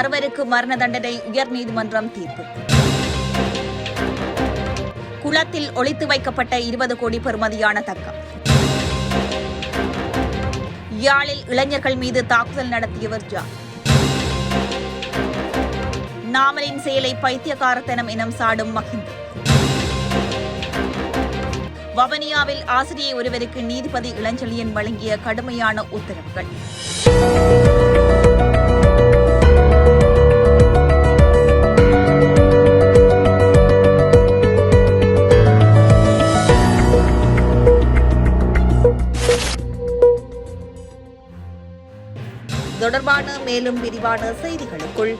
அறுவருக்கு மரண தண்டனை உயர்நீதிமன்றம் தீர்ப்பு. குளத்தில் ஒளித்து வைக்கப்பட்ட இருபது கோடி பெறுமதியான தங்கம். யாழில் இளைஞர்கள் மீது தாக்குதல் நடத்தியவர் ஜா நாமலின் செயலை பைத்தியகாரத்தனம் இனம் சாடும் மஹிந்த வவனியாவில் ஆசிரியை ஒருவருக்கு நீதிபதி இளஞ்செழியன் வழங்கிய கடுமையான உத்தரவுகள். தொடர்பான மேலும் விரிவான செய்திகளுக்குள்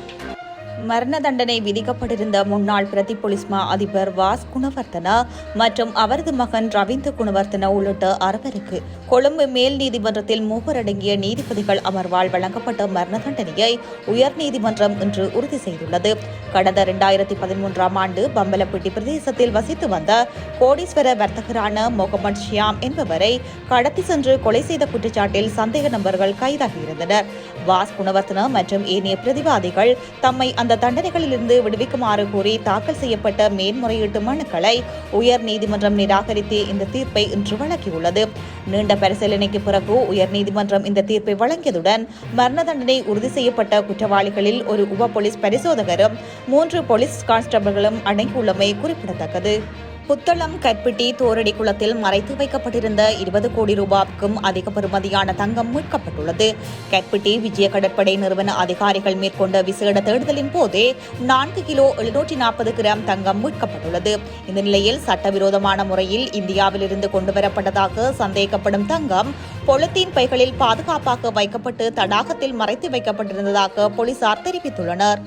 மரண தண்டனை விதிக்கப்பட்டிருந்த முன்னாள் பிரதி போலீஸ் மா அதிபர் வாஸ் குணவர்த்தன மற்றும் அவரது மகன் ரவீந்திர குணவர்த்தன உள்ளிட்ட அறுவருக்கு கொழும்பு மேல் நீதிமன்றத்தில் மூவரடங்கிய நீதிபதிகள் அமர்வால் வழங்கப்பட்ட மரண தண்டனையை உயர்நீதிமன்றம் இன்று உறுதி செய்துள்ளது. கடந்த இரண்டாயிரத்தி பதிமூன்றாம் ஆண்டு பம்பலப்பட்டி பிரதேசத்தில் வசித்து வந்த கோடீஸ்வர வர்த்தகரான முகமது ஷியாம் என்பவரை கடத்தி சென்று கொலை செய்த குற்றச்சாட்டில் சந்தேக நபர்கள் கைதாகியிருந்தனர். வாஸ் குணவர்த்தன மற்றும் ஏனைய பிரதிவாதிகள் தம்மை அந்த தண்டனைகளிலிருந்து விடுவிக்குமாறு கோரி தாக்கல் செய்யப்பட்ட மேன்முறையீட்டு மனுக்களை உயர் நீதிமன்றம் நிராகரித்து இந்த தீர்ப்பை இன்று வழங்கியுள்ளது. நீண்ட பரிசீலனைக்கு பிறகு உயர் நீதிமன்றம் இந்த தீர்ப்பை வழங்கியதுடன் மரண தண்டனை உறுதி செய்யப்பட்ட குற்றவாளிகளில் ஒரு உப போலீஸ் பரிசோதகரும் மூன்று போலீஸ் கான்ஸ்டபிள்களும் அடங்கியுள்ளமை குறிப்பிடத்தக்கது. புத்தளம் கற்பிட்டி தோரடி குளத்தில் மறைத்து வைக்கப்பட்டிருந்த இருபது கோடி ரூபாய்க்கும் அதிக பெறுமதியான தங்கம் மீட்கப்பட்டுள்ளது. கற்பிட்டி விஜய கடற்படை நிறுவன அதிகாரிகள் மேற்கொண்ட விசேட தேடுதலின் போதே நான்கு கிலோ எழுநூற்றி நாற்பது கிராம் தங்கம் மீட்கப்பட்டுள்ளது. இந்த நிலையில் சட்டவிரோதமான முறையில் இந்தியாவிலிருந்து கொண்டுவரப்பட்டதாக சந்தேகப்படும் தங்கம் பொலித்தீன் பைகளில் பாதுகாப்பாக வைக்கப்பட்டு தடாகத்தில் மறைத்து வைக்கப்பட்டிருந்ததாக போலீசார் தெரிவித்துள்ளனர்.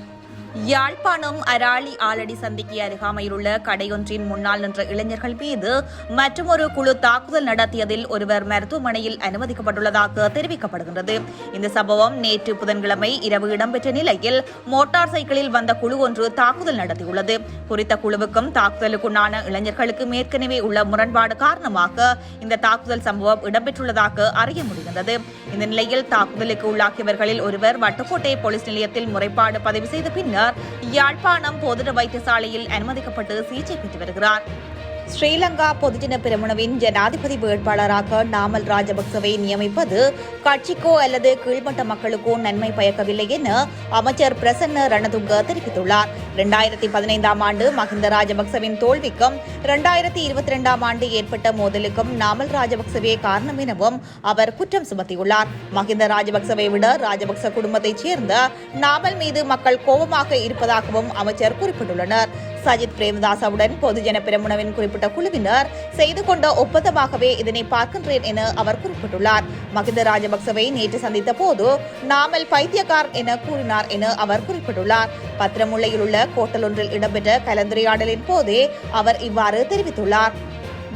யாழ்ப்பாணம் அராளி ஆலடி சந்திக்கு அருகாமையில் உள்ள கடையொன்றின் முன்னால் நின்ற இளைஞர்கள் மீது மற்றொரு குழு தாக்குதல் நடத்தியதில் ஒருவர் மருத்துவமனையில் அனுமதிக்கப்பட்டுள்ளதாக தெரிவிக்கப்படுகின்றது. இந்த சம்பவம் நேற்று புதன்கிழமை இரவு இடம்பெற்ற நிலையில் மோட்டார் சைக்கிளில் வந்த குழு ஒன்று தாக்குதல் நடத்தியுள்ளது. குறித்த குழுவுக்கும் தாக்குதலுக்குண்டான இளைஞர்களுக்கு ஏற்கனவே உள்ள முரண்பாடு காரணமாக இந்த தாக்குதல் சம்பவம் இடம்பெற்றுள்ளதாக அறிய முடிகின்றது. இந்த நிலையில் தாக்குதலுக்கு உள்ளாக்கியவர்களில் ஒருவர் வட்டுக்கோட்டை போலீஸ் நிலையத்தில் முறைப்பாடு பதிவு செய்த பின்னர் யாழ்ப்பாணம் பொது வைத்தியசாலையில் அனுமதிக்கப்பட்டு சிகிச்சை பெற்று வருகிறார். ஸ்ரீலங்கா பொதுஜன பெருமுனவின் ஜனாதிபதி வேட்பாளராக நாமல் ராஜபக்சவை நியமிப்பது கட்சிக்கோ அல்லது கீழ்மட்ட மக்களுக்கோ நன்மை பயக்கவில்லை என அமைச்சர் பிரசன்ன ரணதுங்க தெரிவித்துள்ளார். இரண்டாயிரத்தி பதினைந்தாம் ஆண்டு மஹிந்த ராஜபக்சவின் தோல்விக்கும் இரண்டாயிரத்தி இருபத்தி இரண்டாம் ஆண்டு ஏற்பட்ட மோதலுக்கும் நாமல் ராஜபக்சவே காரணம் எனவும் அவர் குற்றம் சுமத்தியுள்ளார். மஹிந்த ராஜபக்சவை விட ராஜபக்ச குடும்பத்தைச் சேர்ந்த நாமல் மீது மக்கள் கோபமாக இருப்பதாகவும் அமைச்சர் குறிப்பிட்டுள்ளனர். சஜித் பிரேமதாசவுடன் பொதுஜன பிரமுனவின் குறிப்பிட்ட குழுவினர் செய்து கொண்ட ஒப்பந்தமாகவே இதனை பார்க்கின்றேன் என அவர் குறிப்பிட்டுள்ளார். மகிந்த ராஜபக்சவை நேற்று சந்தித்த போது நாமல் பைத்தியக்கார் என கூறினார் என அவர் குறிப்பிட்டுள்ளார். பத்திரமுல்லையில் உள்ள கோட்டல் ஒன்றில் இடம்பெற்ற கலந்துரையாடலின் போதே அவர் இவ்வாறு தெரிவித்துள்ளார்.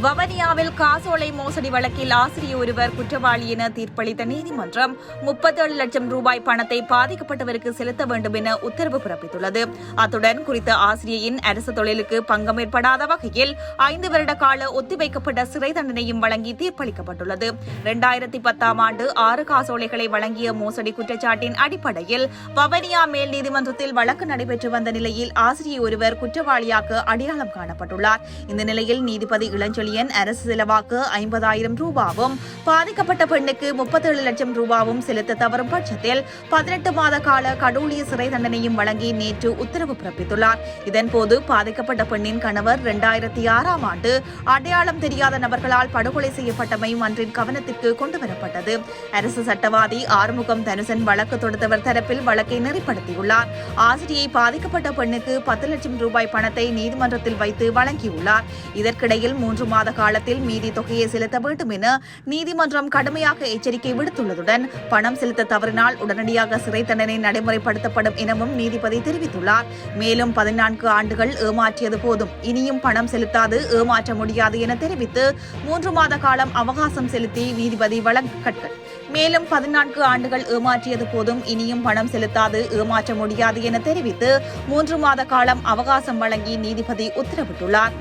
வவனியாவில் காசோலை மோசடி வழக்கில் ஆசிரியர் ஒருவர் குற்றவாளி என தீர்ப்பளித்த நீதிமன்றம் முப்பத்தேழு லட்சம் ரூபாய் பணத்தை பாதிக்கப்பட்டவருக்கு செலுத்த வேண்டும் என உத்தரவு பிறப்பித்துள்ளது. அத்துடன் குறித்த ஆசிரியையின் அரசு தொழிலுக்கு பங்கம் ஏற்படாத வகையில் ஐந்து வருட கால ஒத்திவைக்கப்பட்ட சிறை தண்டனையும் வழங்கி தீர்ப்பளிக்கப்பட்டுள்ளது. இரண்டாயிரத்தி பத்தாம் ஆண்டு ஆறு காசோலைகளை வழங்கிய மோசடி குற்றச்சாட்டின் அடிப்படையில் வவனியா மேல் நீதிமன்றத்தில் வழக்கு நடைபெற்று வந்த நிலையில் ஆசிரியர் ஒருவர் குற்றவாளியாக அடையாளம் காணப்பட்டுள்ளார். இந்த நிலையில் நீதிபதி இளஞ்சொலி மில்லியன் அரசு செலவாக்கு ஐம்பதாயிரம் ரூபாவும் பாதிக்கப்பட்ட பெண்ணுக்கு முப்பத்தேழு லட்சம் ரூபாவும் செலுத்த தவறும் பட்சத்தில் பதினெட்டு மாத கால கடூழிய சிறை தண்டனையும் வழங்கி நேற்று உத்தரவு பிறப்பித்துள்ளார். இதன்போது பாதிக்கப்பட்ட பெண்ணின் கணவர் இரண்டாயிரத்தி ஆறாம் ஆண்டு அடையாளம் தெரியாத நபர்களால் படுகொலை செய்யப்பட்டமை மன்றின் கவனத்திற்கு கொண்டுவரப்பட்டது. அரசு சட்டவாதி ஆறுமுகம் தனுசன் வழக்கு தொடுத்தவர் தரப்பில் வழக்கை நெறிப்படுத்தியுள்ளார். ஆசிரியை பாதிக்கப்பட்ட பெண்ணுக்கு பத்து லட்சம் ரூபாய் பணத்தை நீதிமன்றத்தில் வைத்து வழங்கியுள்ளார். இதற்கிடையில் மூன்று மாத காலத்தில் மீதி தொகையை செலுத்த வேண்டும் என நீதிமன்றம் கடுமையாக எச்சரிக்கை விடுத்துள்ளதுடன் பணம் செலுத்த தவறினால் உடனடியாக சிறை தண்டனை நடைமுறைப்படுத்தப்படும் எனவும் நீதிபதி தெரிவித்துள்ளார். மேலும் பதினான்கு ஆண்டுகள் ஏமாற்றியது போதும் இனியும் பணம் செலுத்தாது ஏமாற்ற முடியாது என தெரிவித்து மூன்று மாத காலம் அவகாசம் செலுத்தி நீதிபதி வழங்கட்கள் மேலும் பதினான்கு ஆண்டுகள் ஏமாற்றியது போதும் இனியும் பணம் செலுத்தாது ஏமாற்ற முடியாது என தெரிவித்து மூன்று மாத காலம் அவகாசம் வழங்கி நீதிபதி உத்தரவிட்டுள்ளார்.